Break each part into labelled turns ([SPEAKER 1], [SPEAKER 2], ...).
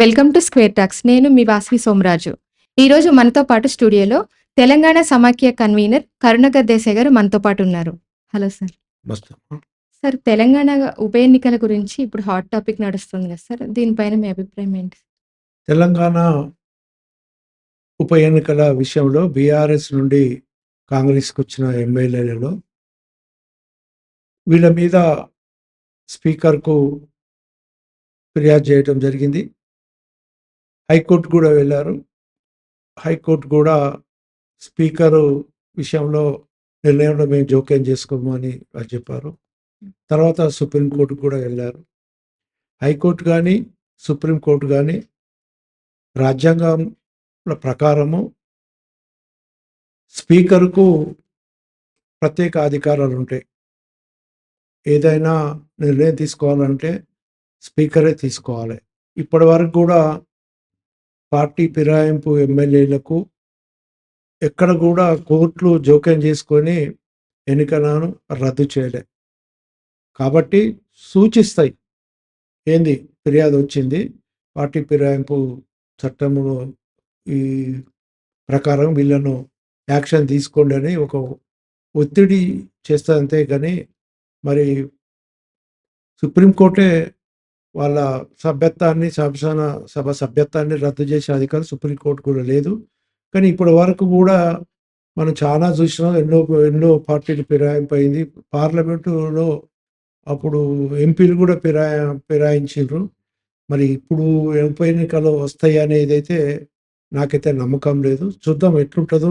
[SPEAKER 1] Welcome to square talks. నేను మీ వాసవి సోమరాజు. ఈరోజు మనతో పాటు స్టూడియోలో తెలంగాణ సమాఖ్య కన్వీనర్ కరుణాకర్ దేశాయ్ గారు మనతో పాటు ఉన్నారు. Hello sir. సార్ తెలంగాణ ఉప ఎన్నికల గురించి ఇప్పుడు హాట్ టాపిక్ నడుస్తుంది కదా సార్. దీనిపైన మీ అభిప్రాయం ఏంటి?
[SPEAKER 2] తెలంగాణ ఉప ఎన్నికల విషయంలో బీఆర్ఎస్ నుండి కాంగ్రెస్కి వచ్చిన ఎమ్మెల్యేలలో వీళ్ళ మీద స్పీకర్కు ఫిర్యాదు చేయడం జరిగింది. హైకోర్టు కూడా వెళ్ళారు. హైకోర్టు కూడా స్పీకరు విషయంలో నిర్ణయంలో మేము జోక్యం చేసుకోమని వాళ్ళు చెప్పారు. తర్వాత సుప్రీంకోర్టు కూడా వెళ్ళారు. హైకోర్టు కానీ సుప్రీంకోర్టు కానీ రాజ్యాంగం ప్రకారము స్పీకర్కు ప్రత్యేక అధికారాలు ఉంటాయి. ఏదైనా నిర్ణయం తీసుకోవాలంటే స్పీకరే తీసుకోవాలి. ఇప్పటి వరకు కూడా పార్టీ ఫిరాయింపు ఎమ్మెల్యేలకు ఎక్కడ కూడా కోర్టులు జోక్యం చేసుకొని ఎన్నికలను రద్దు చేయలే. కాబట్టి సూచిస్తాయి. ఏంది? ఫిర్యాదు వచ్చింది. పార్టీ ఫిరాయింపు చట్టంలో ఈ ప్రకారం వీళ్ళను యాక్షన్ తీసుకోండి అని ఒక ఒత్తిడి చేస్తుంది అంతే కానీ మరి సుప్రీంకోర్టే వాళ్ళ సభ్యత్వాన్ని శాసన సభ సభ్యత్వాన్ని రద్దు చేసే అధికారం సుప్రీంకోర్టు కూడా లేదు. కానీ ఇప్పటి వరకు కూడా మనం చాలా చూసినాం ఎన్నో ఎన్నో పార్టీలు ఫిరాయింపైంది. పార్లమెంటులో అప్పుడు ఎంపీలు కూడా ఫిరాయ ఫిరాయించారు మరి ఇప్పుడు ఉప ఎన్నికలు వస్తాయి అనేది అయితే నాకైతే నమ్మకం లేదు. చూద్దాం ఎట్లుంటుందో.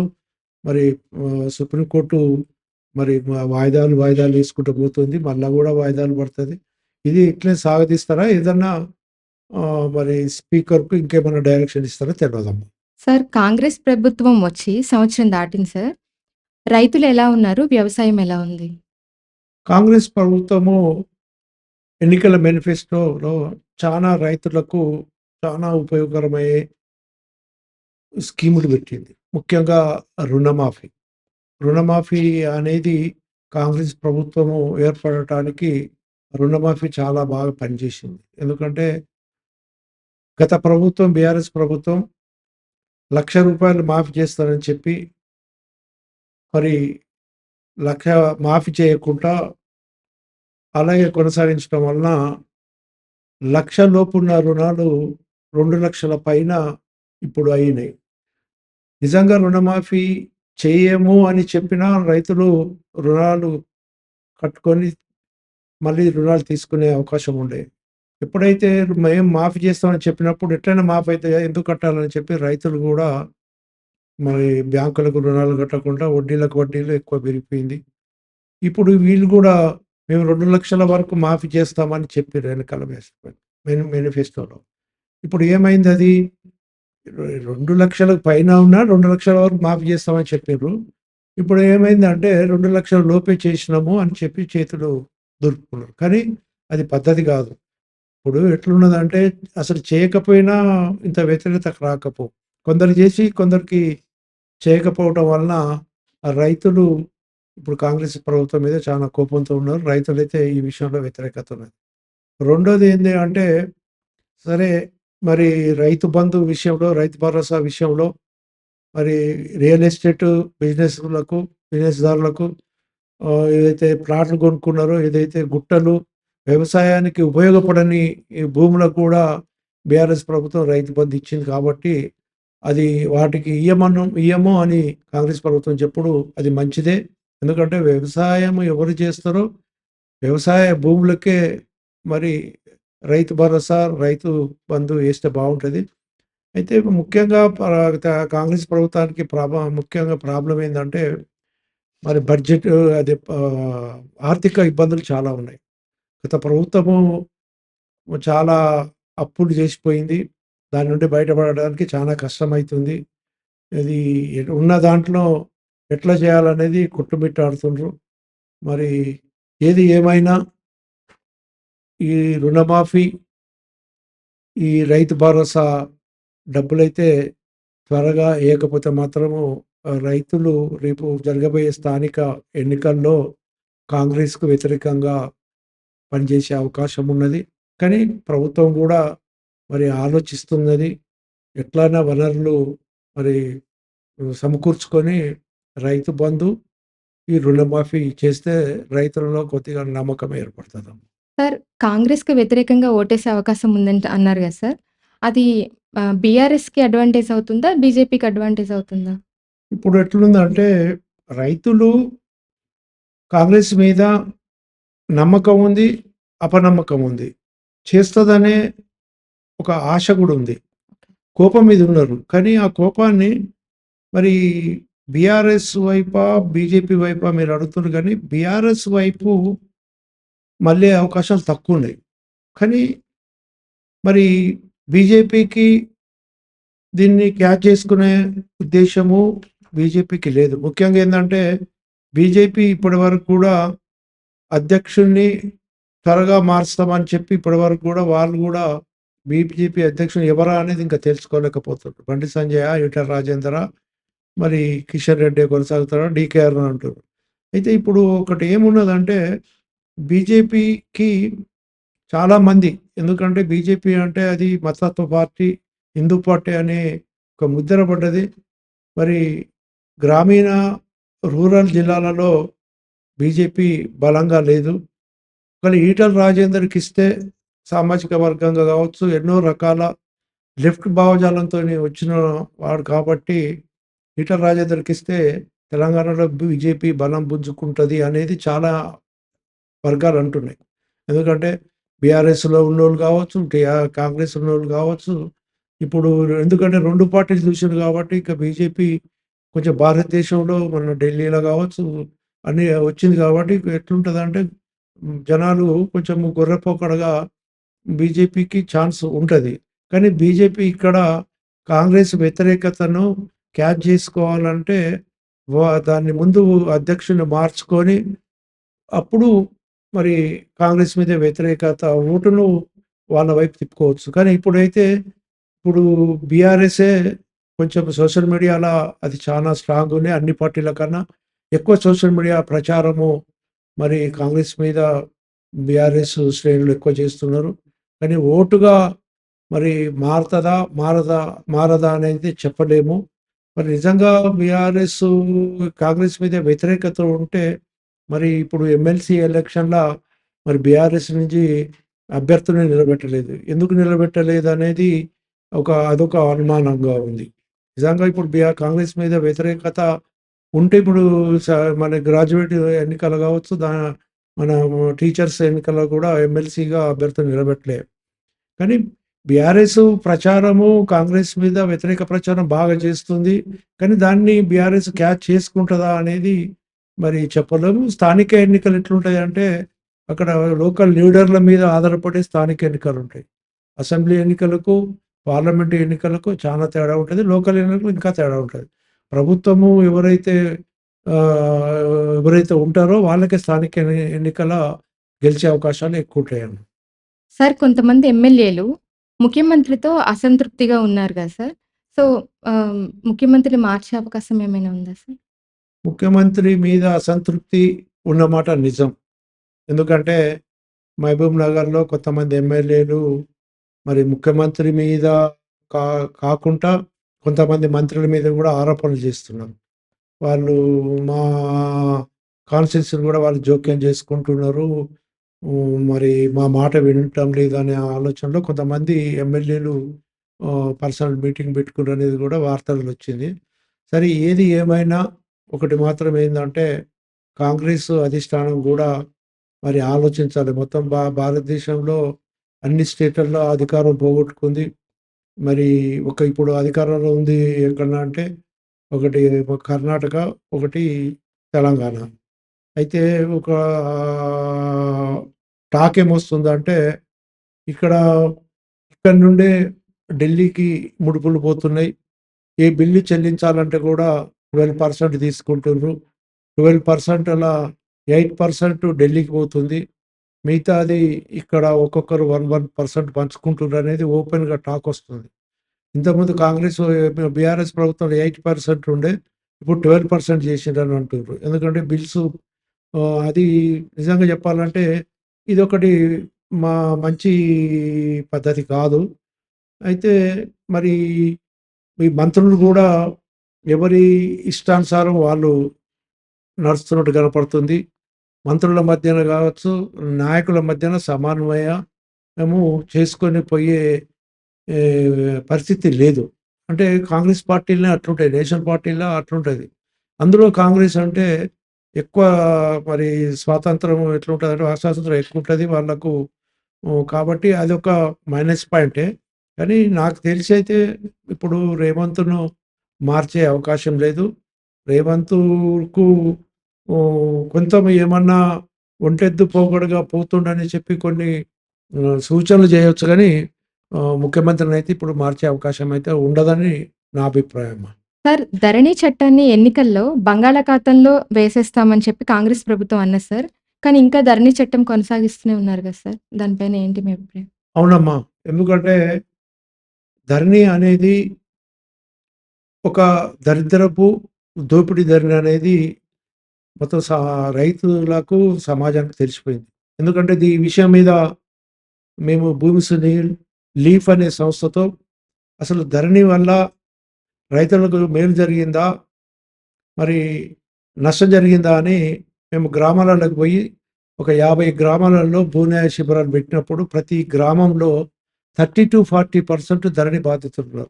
[SPEAKER 2] మరి సుప్రీంకోర్టు మరి వాయిదాలు వాయిదాలు వేసుకుంటూ పోతుంది. మళ్ళీ కూడా వాయిదాలు పడుతుంది. ఇది ఇట్లే సాగదీస్తారా ఏదన్నా మరి స్పీకర్కు ఇంకేమైనా డైరెక్షన్ ఇస్తారా తెలియదమ్మా
[SPEAKER 1] సార్ కాంగ్రెస్ ప్రభుత్వం వచ్చి సంవత్సరం దాటింది సార్. రైతులు ఎలా ఉన్నారు? వ్యవసాయం ఎలా ఉంది?
[SPEAKER 2] కాంగ్రెస్ ప్రభుత్వము ఎన్నికల మేనిఫెస్టోలో చాలా రైతులకు చాలా ఉపయోగకరమయ్యే స్కీములు పెట్టింది. ముఖ్యంగా రుణమాఫీ. రుణమాఫీ అనేది కాంగ్రెస్ ప్రభుత్వము ఏర్పడటానికి రుణమాఫీ చాలా బాగా పనిచేసింది. ఎందుకంటే గత ప్రభుత్వం బీఆర్ఎస్ ప్రభుత్వం లక్ష రూపాయలు మాఫీ చేస్తారని చెప్పి మరి లక్ష మాఫీ చేయకుండా అలాగే కొనసాగించడం వలన లక్ష లోపున్న రుణాలు రెండు లక్షల పైన ఇప్పుడు అయినాయి. నిజంగా రుణమాఫీ చేయము అని చెప్పినా రైతులు రుణాలు కట్టుకొని మళ్ళీ రుణాలు తీసుకునే అవకాశం ఉండే. ఎప్పుడైతే మేము మాఫీ చేస్తామని చెప్పినప్పుడు ఎట్లయినా మాఫీ అయితే ఎందుకు కట్టాలని చెప్పి రైతులు కూడా మరి బ్యాంకులకు రుణాలు కట్టకుండా వడ్డీలకు వడ్డీలు ఎక్కువ పెరిగిపోయింది. ఇప్పుడు వీళ్ళు కూడా మేము రెండు లక్షల వరకు మాఫీ చేస్తామని చెప్పారు వెనకాల మేని మేనిఫెస్టోలో. ఇప్పుడు ఏమైంది అది? రెండు లక్షలకు పైన ఉన్నా రెండు లక్షల వరకు మాఫీ చేస్తామని చెప్పారు ఇప్పుడు ఏమైంది అంటే రెండు లక్షల లోపే చేసినాము అని చెప్పి చేతులు దొరుకుతున్నారు. కానీ అది పద్ధతి కాదు. ఇప్పుడు ఎట్లున్నదంటే అసలు చేయకపోయినా ఇంత వ్యతిరేకత రాకపో. కొందరు చేసి కొందరికి చేయకపోవడం వలన రైతులు ఇప్పుడు కాంగ్రెస్ ప్రభుత్వం మీద చాలా కోపంతో ఉన్నారు. రైతులైతే ఈ విషయంలో వ్యతిరేకత ఉన్నది. రెండోది ఏంటి అంటే సరే మరి రైతు బంధు విషయంలో రైతు భరోసా విషయంలో మరి రియల్ ఎస్టేట్ బిజినెస్లకు బిజినెస్దారులకు ఏదైతే ప్లాట్లు కొనుక్కున్నారో ఏదైతే గుట్టలు వ్యవసాయానికి ఉపయోగపడని ఈ భూములకు కూడా బీఆర్ఎస్ ప్రభుత్వం రైతు బంధు ఇచ్చింది కాబట్టి అది వాటికి ఇయ్యమను ఇయ్యము అని కాంగ్రెస్ ప్రభుత్వం చెప్పుడు అది మంచిదే. ఎందుకంటే వ్యవసాయం ఎవరు చేస్తారో వ్యవసాయ భూములకే మరి రైతు భరోసా రైతు బంధు వేస్తే బాగుంటుంది. అయితే ముఖ్యంగా కాంగ్రెస్ ప్రభుత్వానికి ప్రాబ ముఖ్యంగా ప్రాబ్లం ఏంటంటే మరి బడ్జెట్ అదే ఆర్థిక ఇబ్బందులు చాలా ఉన్నాయి. గత ప్రభుత్వము చాలా అప్పులు చేసిపోయింది. దాని నుండి బయటపడడానికి చాలా కష్టమవుతుంది ఇది ఉన్న దాంట్లో ఎట్లా చేయాలనేది కుట్టుమిట్టాడుతుండ్రు. మరి ఏది ఏమైనా ఈ రుణమాఫీ ఈ రైతు భరోసా డబ్బులైతే త్వరగా వేయకపోతే మాత్రము రైతులు రేపు జరగబోయే స్థానిక ఎన్నికల్లో కాంగ్రెస్కు వ్యతిరేకంగా పనిచేసే అవకాశం ఉన్నది కానీ ప్రభుత్వం కూడా మరి ఆలోచిస్తున్నది. ఎట్లైనా వనరులు మరి సమకూర్చుకొని రైతు బంధు, ఈ రుణమాఫీ చేస్తే రైతులలో కొద్దిగా నమ్మకం ఏర్పడుతుంది
[SPEAKER 1] సార్ కాంగ్రెస్‌కి వ్యతిరేకంగా ఓటేసే అవకాశం ఉందంట అన్నారు కదా సార్! అది బీఆర్ఎస్‌కి అడ్వాంటేజ్ అవుతుందా? బీజేపీకి అడ్వాంటేజ్ అవుతుందా?
[SPEAKER 2] ఇప్పుడు ఎట్లుందంటే రైతులు కాంగ్రెస్ మీద నమ్మకం ఉంది. అపనమ్మకం ఉంది. చేస్తుందనే ఒక ఆశ కూడా ఉంది. కోపం మీద ఉన్నారు. కానీ ఆ కోపాన్ని మరి బీఆర్ఎస్ వైపా? బీజేపీ వైపా? మీరు అడుగుతున్నారు కానీ బీఆర్ఎస్ వైపు మళ్ళే అవకాశాలు తక్కువ ఉన్నాయి కానీ మరి బీజేపీకి దీన్ని క్యాచ్ చేసుకునే ఉద్దేశము బీజేపీకి లేదు. ముఖ్యంగా ఏంటంటే బీజేపీ ఇప్పటివరకు కూడా అధ్యక్షుడిని త్వరగా మారుస్తామని చెప్పి ఇప్పటివరకు కూడా వాళ్ళు కూడా బీజేపీ అధ్యక్షుడు ఎవరా అనేది ఇంకా తెలుసుకోలేకపోతున్నారు. బండి సంజయ ఈటల రాజేంద్ర మరి కిషన్ రెడ్డి కొనసాగుతారా? డీకేఆర్ అని అంటారు అయితే ఇప్పుడు ఒకటి ఏమున్నదంటే బీజేపీకి చాలామంది ఎందుకంటే బీజేపీ అంటే అది మతత్వ పార్టీ, హిందూ పార్టీ అనే ఒక ముద్ర పడ్డది. మరి గ్రామీణ, రూరల్ జిల్లాలలో బీజేపీ బలంగా లేదు. కానీ ఈటల రాజేందర్కి ఇస్తే సామాజిక వర్గంగా కావచ్చు ఎన్నో రకాల లెఫ్ట్ భావజాలంతోని వచ్చిన వాడు కాబట్టి ఈటల రాజేందర్కి ఇస్తే తెలంగాణలో బీజేపీ బలం పుంజుకుంటుంది అనేది చాలా వర్గాలు అంటున్నాయి. ఎందుకంటే బీఆర్ఎస్‌లో ఉన్నోళ్ళు కావచ్చు కాంగ్రెస్ ఉన్నోళ్ళు కావచ్చు ఇప్పుడు ఎందుకంటే రెండు పార్టీలు చూసారు కాబట్టి ఇంకా బీజేపీ కొంచెం భారతదేశంలో మన ఢిల్లీలో కావచ్చు అన్నీ వచ్చింది కాబట్టి ఎట్లుంటదంటే జనాలు కొంచెం గొర్రెపోకడగా బీజేపీకి ఛాన్స్ ఉంటుంది కానీ బీజేపీ ఇక్కడ కాంగ్రెస్ వ్యతిరేకతను క్యాచ్ చేసుకోవాలంటే వా దాన్ని ముందు అధ్యక్షుని మార్చుకొని అప్పుడు మరి కాంగ్రెస్ మీద వ్యతిరేకత ఓటును వాళ్ళ వైపు తిప్పుకోవచ్చు. కానీ ఇప్పుడైతే ఇప్పుడు బీఆర్ఎస్ఏ కొంచెం సోషల్ మీడియాలో అది చాలా స్ట్రాంగ్ ఉంది. అన్ని పార్టీల కన్నా ఎక్కువ సోషల్ మీడియా ప్రచారము మరి కాంగ్రెస్ మీద బీఆర్ఎస్ శ్రేణులు ఎక్కువ చేస్తున్నారు. కానీ ఓటుగా మరి మారతదా? మారదా? మారదా? అనేది చెప్పలేము. మరి నిజంగా బీఆర్ఎస్ కాంగ్రెస్ మీద వ్యతిరేకత ఉంటే మరి ఇప్పుడు ఎమ్మెల్సీ ఎలక్షన్లో మరి బీఆర్ఎస్ నుంచి అభ్యర్థులను నిలబెట్టలేదు. ఎందుకు నిలబెట్టలేదు అనేది ఒక అదొక అనుమానంగా ఉంది. నిజంగా ఇప్పుడు బీఆర్ కాంగ్రెస్ మీద వ్యతిరేకత ఉంటే ఇప్పుడు స మన గ్రాడ్యుయేట్ ఎన్నికలు కావచ్చు దా మన టీచర్స్ ఎన్నికల్లో కూడా ఎమ్మెల్సీగా అభ్యర్థులు నిలబెట్టలే. కానీ బీఆర్ఎస్ ప్రచారము కాంగ్రెస్ మీద వ్యతిరేక ప్రచారం బాగా చేస్తుంది. కానీ దాన్ని బీఆర్ఎస్ క్యాచ్ చేసుకుంటుందా అనేది మరి చెప్పలేము. స్థానిక ఎన్నికలు ఎట్లుంటాయంటే అక్కడ లోకల్ లీడర్ల మీద ఆధారపడే స్థానిక ఎన్నికలు ఉంటాయి అసెంబ్లీ ఎన్నికలకు, పార్లమెంట్ ఎన్నికలకు చాలా తేడా ఉంటది. లోకల్ ఎన్నికలకు ఇంకా తేడా ఉంటది. ప్రభుత్వము ఎవరైతే ఎవరైతే ఉంటారో వాళ్ళకే స్థానిక ఎన్ని ఎన్నికల గెలిచే అవకాశాలు ఎక్కువుంటాయండి.
[SPEAKER 1] సార్ కొంతమంది ఎమ్మెల్యేలు ముఖ్యమంత్రితో అసంతృప్తిగా ఉన్నారు గదా సార్! సో, ఆహ్, ముఖ్యమంత్రిని మార్చే అవకాశం ఏమైనా ఉందా సార్?
[SPEAKER 2] ముఖ్యమంత్రి మీద అసంతృప్తి ఉన్నమాట నిజం. ఎందుకంటే మహబూబ్ నగర్‌లో కొంతమంది ఎమ్మెల్యేలు మరి ముఖ్యమంత్రి మీద కా కాకుండా కొంతమంది మంత్రుల మీద కూడా ఆరోపణలు చేస్తున్నారు. వాళ్ళు మా కాన్స్టిట్యూన్సీ‌ని కూడా వాళ్ళు జోక్యం చేసుకుంటున్నారు. మరి మా మాట వినటం లేదనే ఆలోచనలో కొంతమంది ఎమ్మెల్యేలు పర్సనల్ మీటింగ్ కూడా వార్తలు వచ్చింది సరే ఏది ఏమైనా ఒకటి మాత్రం ఏంటంటే కాంగ్రెస్ అధిష్టానం కూడా మరి ఆలోచించాలి. మొత్తం భారతదేశంలో అన్ని స్టేట్లలో అధికారం పోగొట్టుకుంది. మరి ఒక ఇప్పుడు అధికారంలో ఉంది ఎక్కడన్నా అంటే ఒకటి కర్ణాటక, ఒకటి తెలంగాణ. అయితే ఒక టాక్ ఏమొస్తుందంటే ఇక్కడ ఇక్కడ నుండే ఢిల్లీకి ముడుపులు పోతున్నాయి. ఏ బిల్లు చెల్లించాలంటే కూడా ట్వెల్వ్ పర్సెంట్ తీసుకుంటున్నారు ట్వెల్వ్ పర్సెంట్ అలా ఎయిట్ పర్సెంట్ ఢిల్లీకి పోతుంది. మిగతాది ఇక్కడ ఒక్కొక్కరు 1, 1% పంచుకుంటుర్రనేది ఓపెన్‌గా టాకొస్తుంది. ఇంతకుముందు కాంగ్రెస్ బీఆర్ఎస్ ప్రభుత్వంలో 8% ఉండే. ఇప్పుడు 12% చేసిండ్రని అంటుర్రు. ఎందుకంటే బిల్స్ అది నిజంగా చెప్పాలంటే ఇదొకటి మా మంచి పద్ధతి కాదు. అయితే మరి ఈ మంత్రులు గూడా ఎవరి ఇష్టానుసారం వాళ్ళు నడుస్తున్నట్టు కనపడుతుంది. మంత్రుల మధ్యన కావచ్చు నాయకుల మధ్యన సమన్వయము చేసుకొని పోయే పరిస్థితి లేదు. అంటే కాంగ్రెస్ పార్టీలనే అట్లుంటాయి. నేషనల్ పార్టీలో అట్లుంటది. అందులో కాంగ్రెస్ అంటే ఎక్కువ మరి స్వాతంత్రం ఎట్లుంటదంటే స్వాతంత్రం ఎక్కువుంటది వాళ్ళకు. హ్మ్. కాబట్టి అదొక మైనస్ పాయింటే. కానీ నాకు తెలిసైతే ఇప్పుడు రేవంత్‌ను మార్చే అవకాశం లేదు. రేవంత్‌కు కొంత ఏమన్నా ఒంటెద్దు పోకడగా పోతుండని చెప్పి కొన్ని సూచనలు చేయొచ్చు గానీ ఆహ్, ముఖ్యమంత్రినైతే ఇప్పుడు మార్చే అవకాశం అయితే ఉండదని నా అభిప్రాయం.
[SPEAKER 1] సార్ ధరణి చట్టాన్ని ఎన్నికల్లో బంగాళాఖాతంలో వేసేస్తామని చెప్పి కాంగ్రెస్ ప్రభుత్వం అన్నది సార్. కానీ ఇంకా ధరణి చట్టం కొనసాగిస్తూనే ఉన్నారు కదా సార్. దానిపైన ఏంటి మీ అభిప్రాయం?
[SPEAKER 2] అవునమ్మా. ఎందుకంటే ధరణి అనేది ఒక దరిద్రపు దోపిడీ ధరణి అనేది మొత్తం సా రైతులకు, సమాజానికి తెలిసిపోయింది. ఎందుకంటే దీ ఈ విషయం మీద మేము భూమి సునీల్, లీఫ్ అనే సంస్థతో అసలు ధరణి వల్ల రైతులకు మేలు జరిగిందా? మరి నష్టం జరిగిందా? అని మేము గ్రామాలలోకి పోయి ఒక 50 గ్రామాలలో భూన్యాయ శిబిరాలు పెట్టినప్పుడు ప్రతి గ్రామంలో 30-40% ధరణి బాధితులు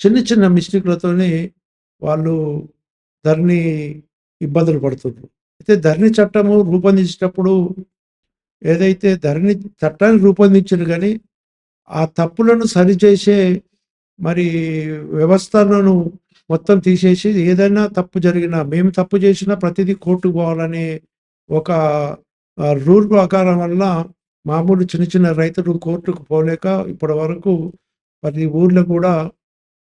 [SPEAKER 2] చిన్న చిన్న మిస్టేక్లతోనే వాళ్ళు ధరణి ఇబ్బందులు పడుతున్నారు. అయితే ధరణి చట్టము రూపొందించేటప్పుడు ఏదైతే ధరణి చట్టాన్ని రూపొందించారు కానీ ఆ తప్పులను సరిచేసే మరి వ్యవస్థలను మొత్తం తీసేసి ఏదైనా తప్పు జరిగినా మేము తప్పు చేసినా ప్రతిదీ కోర్టుకు పోవాలనే ఒక రూల్ ప్రకారం వల్ల మామూలు చిన్న చిన్న రైతులు కోర్టుకు పోలేక ఇప్పటి వరకు ప్రతి ఊర్లో కూడా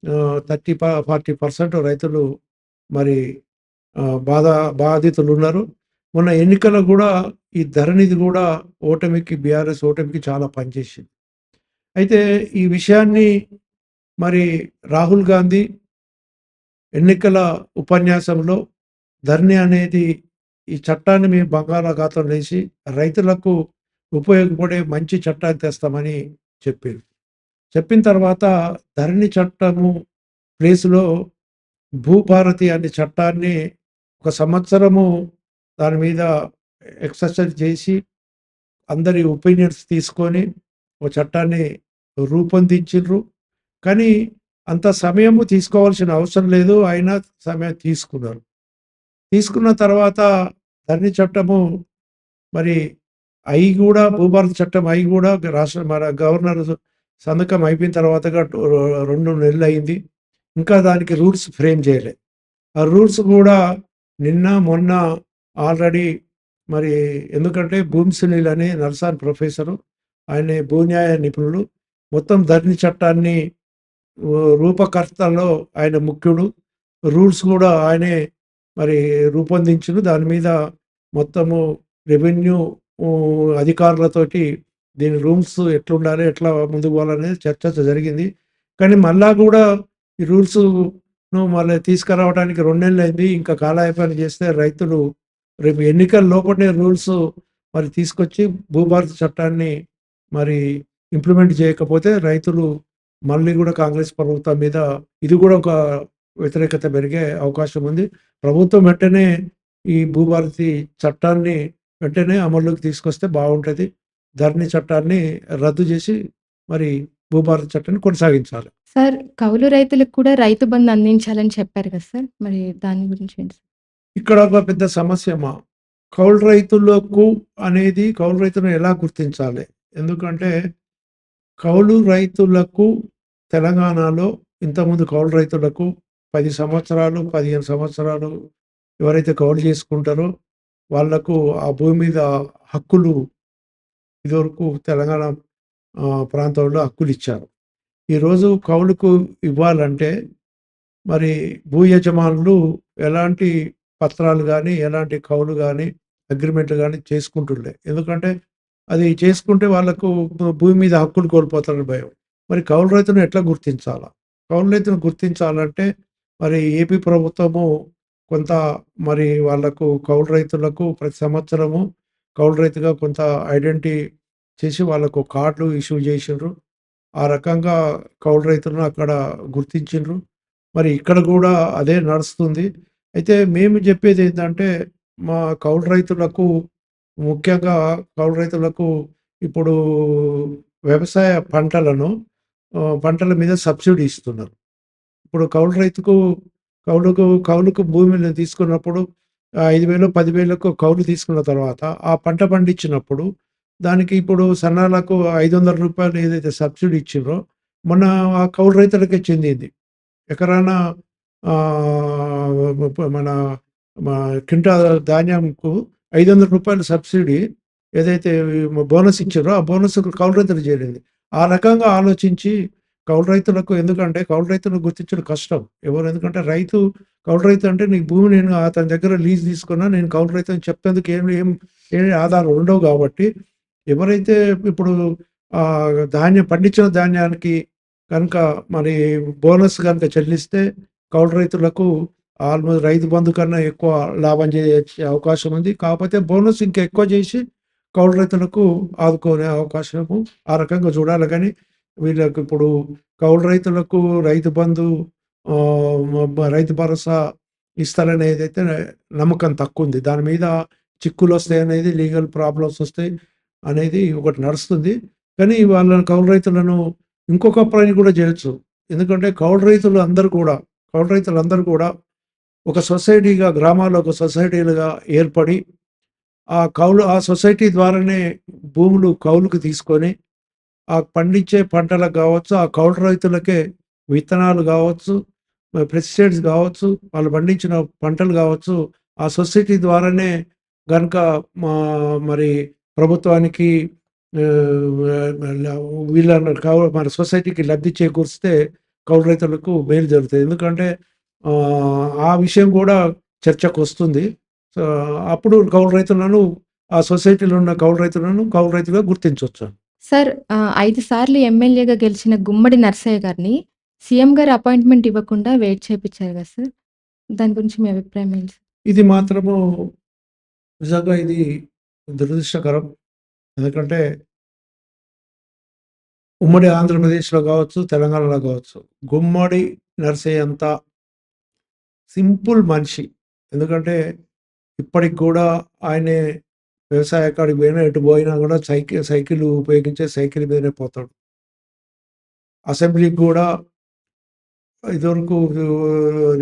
[SPEAKER 2] ఆహ్, 30 ప 40% రైతులు మరి బాధ బాధితులు ఉన్నారు మొన్న ఎన్నికలు కూడా ఈ ధరణిది కూడా ఓటమికి బీఆర్ఎస్ ఓటమికి చాలా పనిచేసింది. అయితే ఈ విషయాన్ని మరి రాహుల్ గాంధీ ఎన్నికల ఉపన్యాసంలో ధరణి అనేది ఈ చట్టాన్ని మేము బంగాళాఖాతం లేచి రైతులకు ఉపయోగపడే మంచి చట్టాన్ని తెస్తామని చెప్పారు చెప్పిన తర్వాత ధరణి చట్టము ప్లేస్‌లో భూభారతి అనే చట్టాన్ని ఒక సంవత్సరము దాని మీద ఎక్సర్సైజ్ చేసి అందరి ఒపీనియన్స్ తీసుకొని ఒక చట్టాన్ని రూపొందించు కానీ అంత సమయము తీసుకోవాల్సిన అవసరం లేదు. ఆయన సమయం తీసుకున్నారు. తీసుకున్న తర్వాత ధరణి చట్టము మరి అయి కూడా భూభారత చట్టం అయి కూడా రాష్ట్ర మన గవర్నర్ సంతకం అయిపోయిన తర్వాత రెండు నెలలు అయింది ఇంకా దానికి రూల్స్ ఫ్రేమ్ చేయలే. ఆ రూల్స్ కూడా నిన్న, మొన్న ఆల్రెడీ మరి ఎందుకంటే భూమి సునీల్ అనే నర్సాన్ ప్రొఫెసరు. ఆయన భూన్యాయ నిపుణులు. మొత్తం ధరణి చట్టాన్ని రూపకర్తల్లో రూపకర్తలో ఆయన ముఖ్యుడు. రూల్స్ కూడా ఆయనే మరి రూపొందించును దాని మీద మొత్తము రెవెన్యూ అధికారులతోటి దీని రూల్స్ ఎట్లుండాలి? ఎట్లా ముందుకు పోవాలనేది చర్చ జరిగింది. కానీ మళ్ళా కూడా ఈ రూల్స్ నువ్వు మళ్ళీ తీసుకురావడానికి రెండేళ్ళు అయింది ఇంకా కాలయాపన చేస్తే రైతులు రేపు ఎన్నికల లోపలనే రూల్స్ మరి తీసుకొచ్చి భూభారత చట్టాన్ని మరి ఇంప్లిమెంట్ చేయకపోతే రైతులు మళ్ళీ కూడా కాంగ్రెస్ ప్రభుత్వం మీద ఇది కూడా ఒక వ్యతిరేకత పెరిగే అవకాశం ఉంది. ప్రభుత్వం వెంటనే ఈ భూభారతి చట్టాన్ని వెంటనే అమల్లోకి తీసుకొస్తే బాగుంటుంది ధరణి చట్టాన్ని రద్దు చేసి మరి భూభారతి చట్టాన్ని కొనసాగించాలి.
[SPEAKER 1] సార్ కౌలు రైతులకు కూడా రైతు బంధు అందించాలని చెప్పారు కదా సార్. మరి దాని గురించి ఏంటి?
[SPEAKER 2] ఇక్కడ ఒక పెద్ద సమస్యమ్మా. కౌలు రైతులకు అనేది కౌలు రైతులను ఎలా గుర్తించాలి? ఎందుకంటే కౌలు రైతులకు తెలంగాణలో ఇంతకుముందు కౌలు రైతులకు 10 సంవత్సరాలు, 15 సంవత్సరాలు ఎవరైతే కౌలు చేసుకుంటారో వాళ్ళకు ఆ భూమి మీద హక్కులు ఇదివరకు తెలంగాణ ప్రాంతంలో హక్కులు ఇచ్చారు ఈరోజు కౌలుకు ఇవ్వాలంటే మరి భూ యజమానులు ఎలాంటి పత్రాలు కానీ ఎలాంటి కౌలు కానీ అగ్రిమెంట్లు కానీ చేసుకుంటుండే. ఎందుకంటే అది చేసుకుంటే వాళ్ళకు భూమి మీద హక్కులు కోల్పోతారని భయం. మరి కౌలు రైతును ఎట్లా గుర్తించాలా? కౌలు రైతును గుర్తించాలంటే మరి ఏపీ ప్రభుత్వము కొంత మరి వాళ్ళకు కౌలు రైతులకు ప్రతి సంవత్సరము కౌలు రైతుగా కొంత ఐడెంటిటీ చేసి వాళ్ళకు కార్డులు ఇష్యూ చేసిండ్రు. ఆ రకంగా కౌలు రైతులను అక్కడ గుర్తించిండ్రు. మరి ఇక్కడ కూడా అదే నడుస్తుంది. అయితే మేము చెప్పేది ఏంటంటే మా కౌలు రైతులకు ముఖ్యంగా కౌలు రైతులకు ఇప్పుడు వ్యవసాయ పంటలను పంటల మీద సబ్సిడీ ఇస్తున్నారు. ఇప్పుడు కౌలు రైతుకు కౌలుకు కౌలుకు భూమిని తీసుకున్నప్పుడు ఐదు వేలు పదివేలకు కౌలు తీసుకున్న తర్వాత, ఆ పంట పండించినప్పుడు దానికి ఇప్పుడు సన్నాలకు ఐదు వందల రూపాయలు ఏదైతే సబ్సిడీ ఇచ్చిర్రో, మొన్న ఆ కౌలు రైతులకే చెందింది. ఎకరాన మన మా క్వింటా ధాన్యంకు రూ. 500 సబ్సిడీ ఏదైతే బోనస్ ఇచ్చారో ఆ బోనస్ కౌలు రైతులు చేరింది. ఆ రకంగా ఆలోచించి కౌలు రైతులకు ఎందుకంటే కౌలు రైతులను గుర్తించడం కష్టం. ఎవరు ఎందుకంటే రైతు కౌలు రైతు అంటే నీ భూమి నేను అతని దగ్గర లీజ్ తీసుకున్నా నేను కౌలు రైతు అని చెప్పేందుకు ఏం ఏం ఏం ఆధారాలు ఉండవు కాబట్టి, ఎవరైతే ఇప్పుడు ధాన్యం పండించిన ధాన్యానికి కనుక మరి బోనస్ కనుక చెల్లిస్తే కౌలు రైతులకు ఆల్‌మోస్ట్ రైతు బంధు కన్నా ఎక్కువ లాభం చేసే అవకాశం ఉంది. కాకపోతే బోనస్ ఇంకా ఎక్కువ చేసి కౌలు రైతులకు ఆదుకునే అవకాశము ఆ రకంగా చూడాలి కానీ వీళ్ళకి ఇప్పుడు కౌలు రైతులకు రైతు బంధు రైతు భరోసా ఇస్తారనేదైతే నమ్మకం తక్కువుంది. దాని మీద చిక్కులు వస్తాయి అనేది లీగల్ ప్రాబ్లమ్స్ వస్తాయి అనేది ఒకటి నడుస్తుంది. కానీ వాళ్ళని కౌలు రైతులను ఇంకొక పని కూడా చేయొచ్చు. ఎందుకంటే కౌలు రైతులు అందరూ కూడా కౌలు రైతులందరూ కూడా ఒక సొసైటీగా గ్రామాల్లో ఒక సొసైటీలుగా ఏర్పడి, ఆ కౌలు ఆ సొసైటీ ద్వారానే భూములు కౌలుకు తీసుకొని, ఆ పండించే పంటలకు కావచ్చు ఆ కౌలు రైతులకే విత్తనాలు కావచ్చు మరి పెస్టిసైడ్స్ వాళ్ళు పండించిన పంటలు కావచ్చు ఆ సొసైటీ ద్వారానే కనుక మా మరి ప్రభుత్వానికి కౌ మన సొసైటీకి లబ్ధి చేకూరిస్తే కౌలు రైతులకు మేలు జరుగుతది. ఎందుకంటే ఆ విషయం గూడా చర్చకొస్తుంది. సో, అప్పుడు కౌలు రైతులను ఆ సొసైటీలో ఉన్న కౌలు రైతులను కౌలు రైతులుగా గుర్తించొచ్చు.
[SPEAKER 1] సార్ 5 సార్లు ఎమ్మెల్యేగా గెలిచిన గుమ్మడి నర్సయ్య గారిని సీఎం గారు అపాయింట్‌మెంట్ ఇవ్వకుండా వెయిట్ చేపిచ్చారు గదా సార్! దాని గురించి మీ అభిప్రాయం ఏంటి?
[SPEAKER 2] ఇది మాత్రము నిజంగా ఇది దురదృష్టకరం. ఎందుకంటే ఉమ్మడి ఆంధ్రప్రదేశ్‌లో కావచ్చు తెలంగాణలో కావచ్చు గుమ్మడి నర్సయ్య అంత సింపుల్ మనిషి. ఎందుకంటే ఇప్పటికి కూడా ఆయనే వ్యవసాయ కాడికి పోయినా, ఎటు పోయినా కూడా సైకిల్ సైకిల్ ఉపయోగించే సైకిల్ మీదనే పోతాడు. అసెంబ్లీకి కూడా ఇదివరకు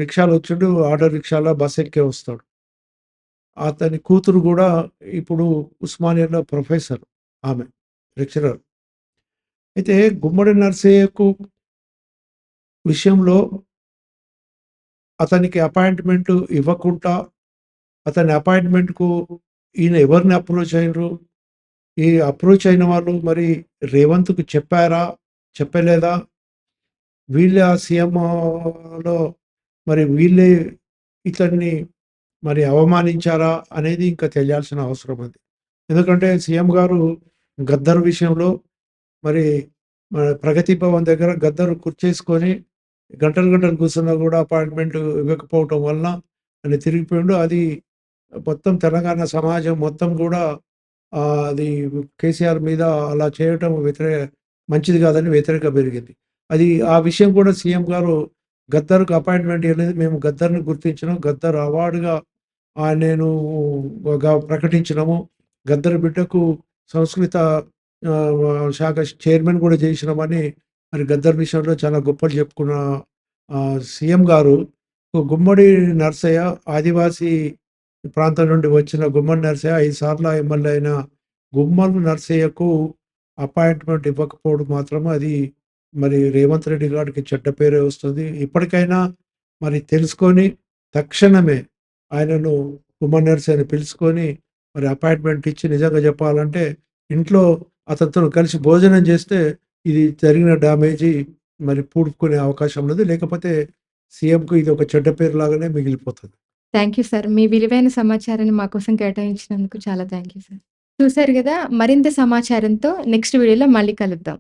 [SPEAKER 2] రిక్షాలు వచ్చిండు. ఆటో రిక్షాలో బస్ ఎక్కే వస్తాడు. అతని కూతురు కూడా ఇప్పుడు ఉస్మానియాలో ప్రొఫెసర్ ఆమె. లెక్చరర్. అయితే గుమ్మడి నర్సయ్యకు విషయంలో అతనికి అపాయింట్‌మెంట్ ఇవ్వకుండా, అతని అపాయింట్‌మెంట్‌కు ఈయన ఎవరిని అప్రోచ్ అయినరు ఈ అప్రోచ్ అయిన వాళ్ళు మరి రేవంత్‌కు చెప్పారా? చెప్పలేదా? వీళ్ళే ఆ సీఎంలో మరి వీళ్ళే ఇతన్ని మరి అవమానించారా? అనేది ఇంకా తెలియాల్సిన అవసరం ఉంది. ఎందుకంటే సీఎం గారు గద్దర్ విషయంలో మరి ప్రగతి భవన్ దగ్గర గద్దర్ కుర్చేసుకొని గంటలు గంటలు కూర్చున్నా కూడా అపాయింట్‌మెంట్ ఇవ్వకపోవటం వలన అని తిరిగిపోయిండు. అది మొత్తం తెలంగాణ సమాజం మొత్తం కూడా అది కేసీఆర్ మీద అలా చేయటం వ్యతిరే మంచిది కాదని వ్యతిరేకత పెరిగింది. అది ఆ విషయం కూడా సీఎం గారు గద్దర్‌కు అపాయింట్‌మెంట్ ఇవ్వలేదు. మేము గద్దర్‌ని గుర్తించినాం. గద్దర్ అవార్డుగా నేను ప్రకటించినము గద్దర గద్దర్ బిడ్డకు సంస్కృత శాఖ చైర్మన్ కూడా చేసినామని మరి గద్దర్ విషయంలో చాలా గొప్పలు చెప్పుకున్న సీఎం గారు గుమ్మడి నర్సయ్య ఆదివాసీ ప్రాంతం నుండి వచ్చిన గుమ్మడి నర్సయ్య ఐదు సార్లు ఎమ్మెల్యే అయిన గుమ్మడి నర్సయ్యకు అపాయింట్‌మెంట్ ఇవ్వకపోవడం మాత్రం అది మరి రేవంత్ రెడ్డి గారికి చెడ్డ పేరే వస్తుంది. ఇప్పటికైనా మరి తెలుసుకొని తక్షణమే ఆయనను ఉమెన్ నర్స్ అని పిలుచుకొని మరి అపాయింట్‌మెంట్ ఇచ్చి నిజంగా చెప్పాలంటే ఇంట్లో అతనితో కలిసి భోజనం చేస్తే ఇది జరిగిన డ్యామేజీ మరి పూడుకునే అవకాశం ఉన్నది. లేకపోతే సీఎంకు ఇది ఒక చెడ్డ పేరు లాగానే మిగిలిపోతుంది
[SPEAKER 1] థ్యాంక్ యూ సార్. మీ విలువైన సమాచారాన్ని మా కోసం కేటాయించినందుకు చాలా థ్యాంక్ యూ సార్. చూసారు కదా మరింత సమాచారంతో నెక్స్ట్ వీడియోలో మళ్ళీ కలుద్దాం.